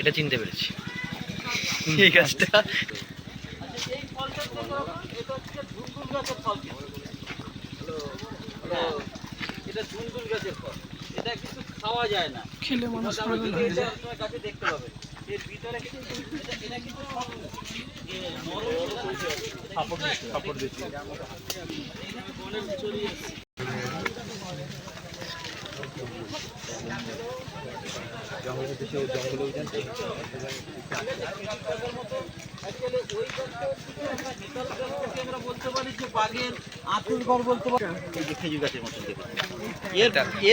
এটা চিনতে পেরেছি। এই গাছটা। আচ্ছা, এই ফলটা এটা ঝুনঝুন গাছের ফল এটা ঝুনঝুন গাছের ফল এটা কিন্তু খাওয়া যায়। না খেলে মানুষ গাছে দেখতে পাবেন এর ভিতরে কিন্তু এটা কিন্তু ফাপড় দিচ্ছে। বনের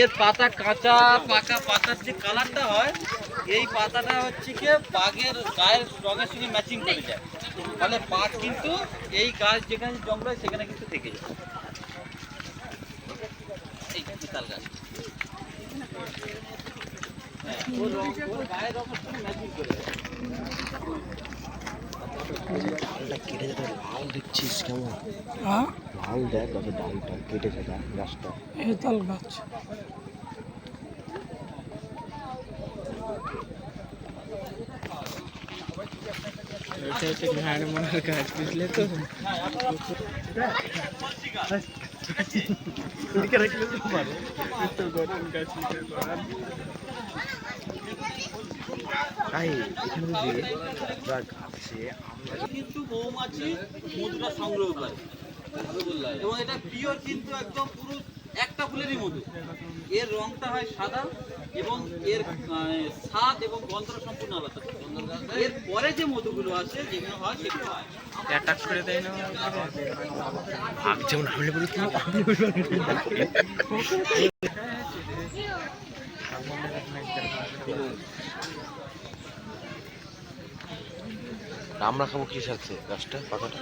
এর পাতা কাঁচা, পাকা পাতার যে কালারটা হয়, এই পাতাটা হচ্ছে কি বাঘের গায়ের রঙের সঙ্গে ম্যাচিং করে যায়। ফলে বাঘ কিন্তু এই গাছ যেখানে জঙ্গল হয় সেখানে কিন্তু থেকে যায়। বিশাল গাছ। হ্যাঁ, কেটে যেতে লাল দেখছিস কেমন? হ্যাঁ? লাল দেখ গাছের ডালটা কেটে যেটা গাছটা। এই তাল গাছ। এটা হচ্ছে ঘাড় মনের গাছ বুঝলে তো? যে কিন্তু মৌমাছি মধুটা সংগ্রহ করে এবং এটা পিওর কিন্তু একদম পুরো একটা ফুলেরই মধু এর রংটা হয় সাদা এবং এর স্বাদ এবং গন্ধটা সম্পূর্ণ আলাদা এর পরে যে মধুগুলো আছে যেগুলো হয়, সেগুলো হয়। অ্যাটাক করে দেয় না। আগ যেমন হামলে বলি আমরা খাব কি সাথে গাছটা পাতাটা?